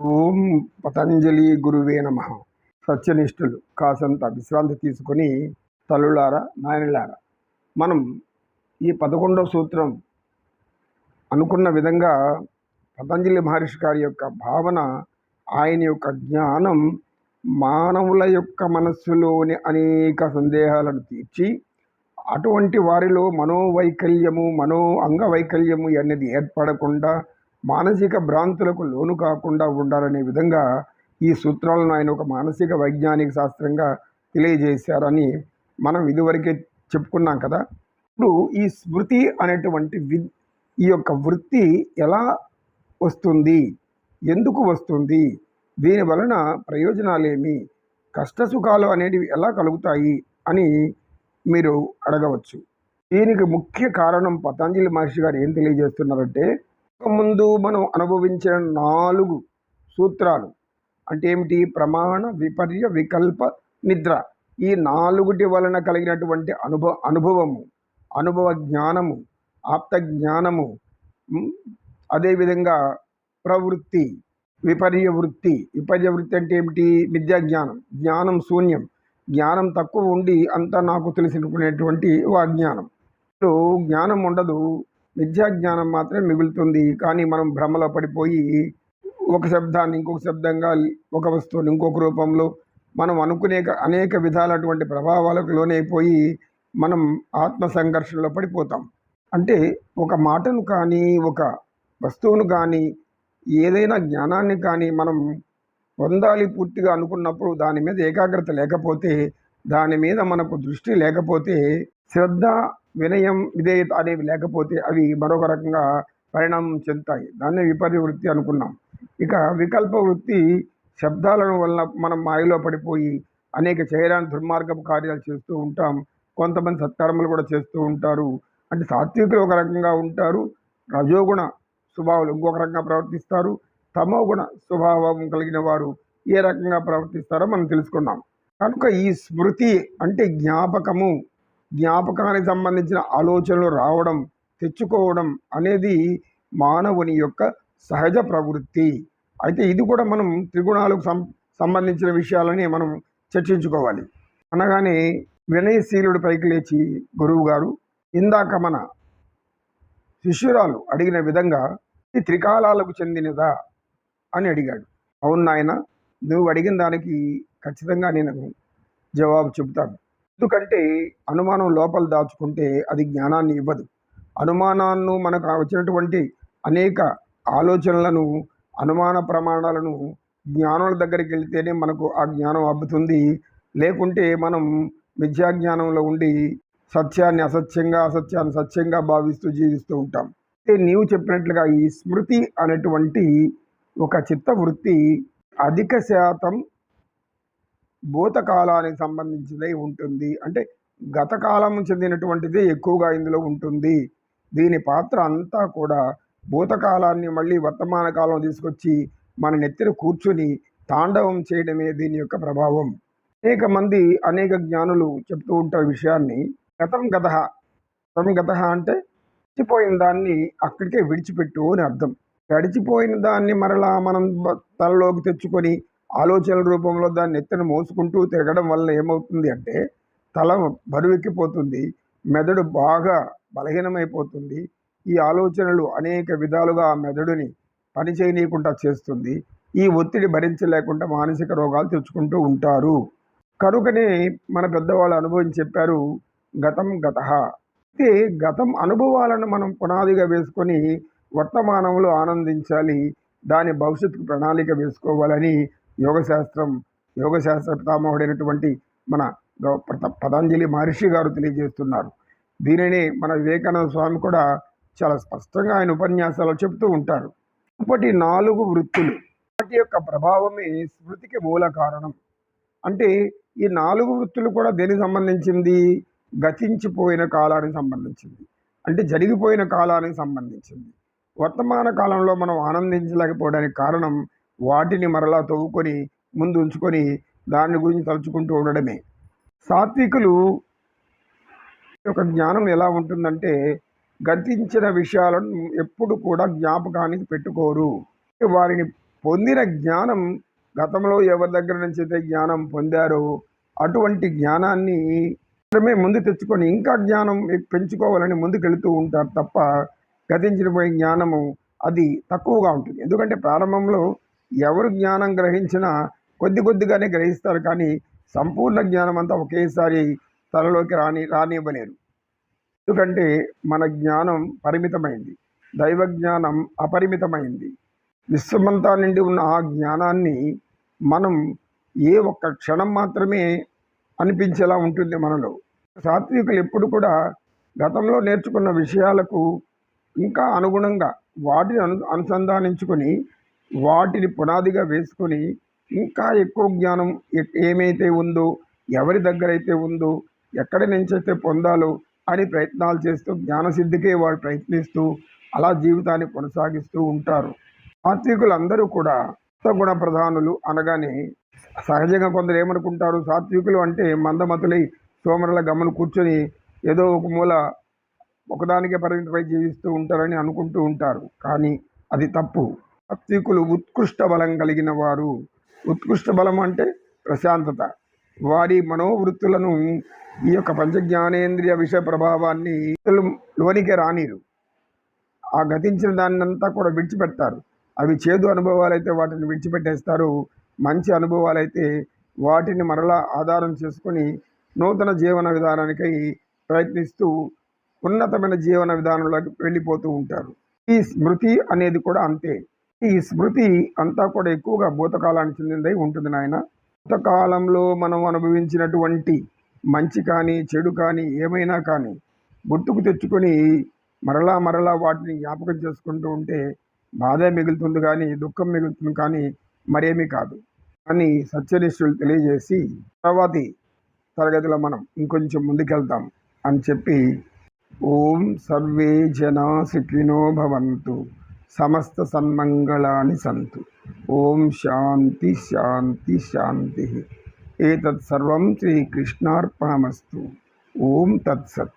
ఓం పతంజలి గురువే నమ. సత్యనిష్ఠులు కాసంత విశ్రాంతి తీసుకొని తల్లులారా నాయనలారా మనం ఈ పదకొండవ సూత్రం అనుకున్న విధంగా పతంజలి మహర్షి గారి యొక్క భావన ఆయన యొక్క జ్ఞానం మానవుల యొక్క మనస్సులోని అనేక సందేహాలను తీర్చి అటువంటి వారిలో మనోవైకల్యము మనో అంగవైకల్యము అనేది ఏర్పడకుండా మానసిక భ్రాంతులకు లోను కాకుండా ఉండాలనే విధంగా ఈ సూత్రాలను ఆయన ఒక మానసిక వైజ్ఞానిక శాస్త్రంగా తెలియజేశారని మనం ఇదివరకే చెప్పుకున్నాం కదా. ఇప్పుడు ఈ స్మృతి అనేటువంటి వి ఈ యొక్క వృత్తి ఎలా వస్తుంది? ఎందుకు వస్తుంది? దీని వలన ప్రయోజనాలేమి? కష్టసుఖాలు అనేటివి ఎలా కలుగుతాయి? అని మీరు అడగవచ్చు. దీనికి ముఖ్య కారణం పతంజలి మహర్షి గారు ఏం తెలియజేస్తున్నారంటే ముందు మనం అనుభవించిన నాలుగు సూత్రాలు అంటే ఏమిటి? ప్రమాణ విపర్య వికల్ప నిద్ర. ఈ నాలుగుటి వలన కలిగినటువంటి అనుభవ అనుభవము అనుభవ జ్ఞానము ఆప్త జ్ఞానము అదేవిధంగా ప్రవృత్తి విపర్య వృత్తి. విపర్య వృత్తి అంటే ఏమిటి? విద్యా జ్ఞానం జ్ఞానం శూన్యం. జ్ఞానం తక్కువ ఉండి అంతా నాకు తెలిసినటువంటి వా జ్ఞానం ఇప్పుడు జ్ఞానం ఉండదు. మిథ్యా జ్ఞానం మాత్రమే మిగులుతుంది. కానీ మనం భ్రమలో పడిపోయి ఒక శబ్దాన్ని ఇంకొక శబ్దంగా ఒక వస్తువుని ఇంకొక రూపంలో మనం అనుకునే అనేక విధాలటువంటి ప్రభావాలకు లోనైపోయి మనం ఆత్మ సంఘర్షణలో పడిపోతాం. అంటే ఒక మాటను కానీ ఒక వస్తువును కానీ ఏదైనా జ్ఞానాన్ని కానీ మనం పొందాలి పూర్తిగా అనుకున్నప్పుడు దాని మీద ఏకాగ్రత లేకపోతే దాని మీద మనకు దృష్టి లేకపోతే శ్రద్ధ వినయం విధేయత అనేవి లేకపోతే అవి మరొక రకంగా పరిణామం చెందుతాయి. దాన్ని విపర్య వృత్తి అనుకున్నాం. ఇక వికల్ప వృత్తి శబ్దాలను వలన మనం మాయలో పడిపోయి అనేక చేయడానికి దుర్మార్గపు కార్యాలు చేస్తూ ఉంటాం. కొంతమంది సత్కర్మలు కూడా చేస్తూ ఉంటారు. అంటే సాత్వికులు ఒక రకంగా ఉంటారు. రజోగుణ స్వభావాలు ఇంకొక రకంగా ప్రవర్తిస్తారు. తమో గుణ స్వభావం కలిగిన వారు ఏ రకంగా ప్రవర్తిస్తారో మనం తెలుసుకున్నాం. కనుక ఈ స్మృతి అంటే జ్ఞాపకము. జ్ఞాపకానికి సంబంధించిన ఆలోచనలు రావడం తెచ్చుకోవడం అనేది మానవుని యొక్క సహజ ప్రవృత్తి. అయితే ఇది కూడా మనం త్రిగుణాలకు సం సంబంధించిన విషయాలని మనం చర్చించుకోవాలి. అనగానే వినయశీలుడు పైకి లేచి గురువు గారు ఇందాక మన శిష్యురాలు అడిగిన విధంగా ఇది త్రికాలాలకు చెందినదా? అని అడిగాడు. అవును నాయన నువ్వు అడిగిన దానికి ఖచ్చితంగా నేను జవాబు చెబుతాను. ఎందుకంటే అనుమానం లోపల దాచుకుంటే అది జ్ఞానాన్ని ఇవ్వదు. అనుమానాన్ని మనకు వచ్చినటువంటి అనేక ఆలోచనలను అనుమాన ప్రమాణాలను జ్ఞానుల దగ్గరికి వెళ్తేనే మనకు ఆ జ్ఞానం అబ్బుతుంది. లేకుంటే మనం మిథ్యాజ్ఞానంలో ఉండి సత్యాన్ని అసత్యంగా అసత్యాన్ని సత్యంగా భావిస్తూ జీవిస్తూ ఉంటాం. అంటే నీవు చెప్పినట్లుగా ఈ స్మృతి అనేటువంటి ఒక చిత్తవృత్తి అధిక శాతం భూతకాలానికి సంబంధించినది ఉంటుంది. అంటే గతకాలం చెందినటువంటిది చెందినటువంటిదే ఎక్కువగా ఇందులో ఉంటుంది. దీని పాత్ర అంతా కూడా భూతకాలాన్ని మళ్ళీ వర్తమాన కాలం తీసుకొచ్చి మన నెత్తిన కూర్చుని తాండవం చేయడమే దీని యొక్క ప్రభావం. అనేక మంది అనేక జ్ఞానులు చెప్తూ ఉంటారు విషయాన్ని. గతం గత. గతం గత అంటే గడిచిపోయిన దాన్ని అక్కడికే విడిచిపెట్టు అని అర్థం. గడిచిపోయిన దాన్ని మరలా మనం తలలోకి తెచ్చుకొని ఆలోచనల రూపంలో దాన్ని ఎత్తున మోసుకుంటూ తిరగడం వల్ల ఏమవుతుంది అంటే తల బరువెక్కిపోతుంది మెదడు బాగా బలహీనమైపోతుంది. ఈ ఆలోచనలు అనేక విధాలుగా ఆ మెదడుని పని చేయనీయకుండా చేస్తుంది. ఈ ఒత్తిడి భరించలేకుండా మానసిక రోగాలు తెచ్చుకుంటూ ఉంటారు. కనుకనే మన పెద్దవాళ్ళు అనుభవం చెప్పారు గతం గత. అయితే గతం అనుభవాలను మనం పునాదిగా వేసుకొని వర్తమానంలో ఆనందించాలి దాని భవిష్యత్తుకు ప్రణాళిక వేసుకోవాలని యోగశాస్త్రం యోగశాస్త్ర పితామహుడైనటువంటి మన గౌ- పతంజలి మహర్షి గారు తెలియజేస్తున్నారు. దీనిని మన వివేకానంద స్వామి కూడా చాలా స్పష్టంగా ఆయన ఉపన్యాసాలు చెప్తూ ఉంటారు. ఇప్పటి నాలుగు వృత్తులు వాటి యొక్క ప్రభావమే స్మృతికి మూల కారణం. అంటే ఈ నాలుగు వృత్తులు కూడా దేనికి సంబంధించింది? గతించిపోయిన కాలానికి సంబంధించింది. అంటే జరిగిపోయిన కాలానికి సంబంధించింది. వర్తమాన కాలంలో మనం ఆనందించలేకపోవడానికి కారణం వాటిని మరలా తవ్వుకొని ముందు ఉంచుకొని దాని గురించి తలుచుకుంటూ ఉండడమే. సాత్వికులు యొక్క జ్ఞానం ఎలా ఉంటుందంటే గతించిన విషయాలను ఎప్పుడు కూడా జ్ఞాపకానికి పెట్టుకోరు. వారిని పొందిన జ్ఞానం గతంలో ఎవరి దగ్గర నుంచి అయితే జ్ఞానం పొందారో అటువంటి జ్ఞానాన్ని మాత్రమే ముందు తెచ్చుకొని ఇంకా జ్ఞానం పెంచుకోవాలని ముందుకెళ్తూ ఉంటారు తప్ప గతించిన పోయే జ్ఞానము అది తక్కువగా ఉంటుంది. ఎందుకంటే ప్రారంభంలో ఎవరు జ్ఞానం గ్రహించినా కొద్ది కొద్దిగానే గ్రహిస్తారు కానీ సంపూర్ణ జ్ఞానం అంతా ఒకేసారి తలలోకి రాని రానివ్వలేరు. ఎందుకంటే మన జ్ఞానం పరిమితమైంది. దైవ జ్ఞానం అపరిమితమైంది. విశ్వమంతా నిండి ఉన్న ఆ జ్ఞానాన్ని మనం ఏ ఒక్క క్షణం మాత్రమే అనిపించేలా ఉంటుంది మనలో. సాత్వికులు ఎప్పుడు కూడా గతంలో నేర్చుకున్న విషయాలకు ఇంకా అనుగుణంగా వాటిని అను అనుసంధానించుకొని వాటిని పునాదిగా వేసుకొని ఇంకా ఎక్కువ జ్ఞానం ఏమైతే ఉందో ఎవరి దగ్గర అయితే ఉందో ఎక్కడి నుంచి అయితే పొందాలో అని ప్రయత్నాలు చేస్తూ జ్ఞానసిద్ధికే వారు ప్రయత్నిస్తూ అలా జీవితాన్ని కొనసాగిస్తూ ఉంటారు. సాత్వికులందరూ కూడా గుణ ప్రధానులు అనగానే సహజంగా కొందరు ఏమనుకుంటారు? సాత్వికులు అంటే మందమతులై సోమరుల గమను కూర్చొని ఏదో ఒక మూల ఒకదానికే పరిమితమై జీవిస్తూ ఉంటారని అనుకుంటూ ఉంటారు. కానీ అది తప్పు. సాత్వికులు ఉత్కృష్ట బలం కలిగిన వారు. ఉత్కృష్ట బలం అంటే ప్రశాంతత. వారి మనోవృత్తులను ఈ యొక్క పంచజ్ఞానేంద్రియ విషయ ప్రభావాన్ని లోనికి రానిరు. ఆ గతించిన దాన్నంతా కూడా విడిచిపెడతారు. అవి చేదు అనుభవాలు అయితే వాటిని విడిచిపెట్టేస్తారు. మంచి అనుభవాలు అయితే వాటిని మరలా ఆధారం చేసుకొని నూతన జీవన విధానానికై ప్రయత్నిస్తూ ఉన్నతమైన జీవన విధానంలోకి వెళ్ళిపోతూ ఉంటారు. ఈ స్మృతి అనేది కూడా అంతే. ఈ స్మృతి అంతా కూడా ఎక్కువగా భూతకాలానికి చెందిందై ఉంటుంది నాయన. భూతకాలంలో మనం అనుభవించినటువంటి మంచి కానీ చెడు కానీ ఏమైనా కానీ గుర్తుకు తెచ్చుకొని మరలా మరలా వాటిని జ్ఞాపకం చేసుకుంటూ ఉంటే బాధ మిగులుతుంది కానీ దుఃఖం మిగులుతుంది కానీ మరేమీ కాదు. అని సత్యనిష్ఠులు తెలియజేసి తర్వాతి తరగతిలో మనం ఇంకొంచెం ముందుకెళ్తాం అని చెప్పి ఓం సర్వే జనా సుఖినో భవంతు సమస్త సన్మంగళాని సంతు ఓం శాంతి శాంతి శాంతి ఏతత్ సర్వం శ్రీకృష్ణార్పణమస్తు ఓం తత్సత్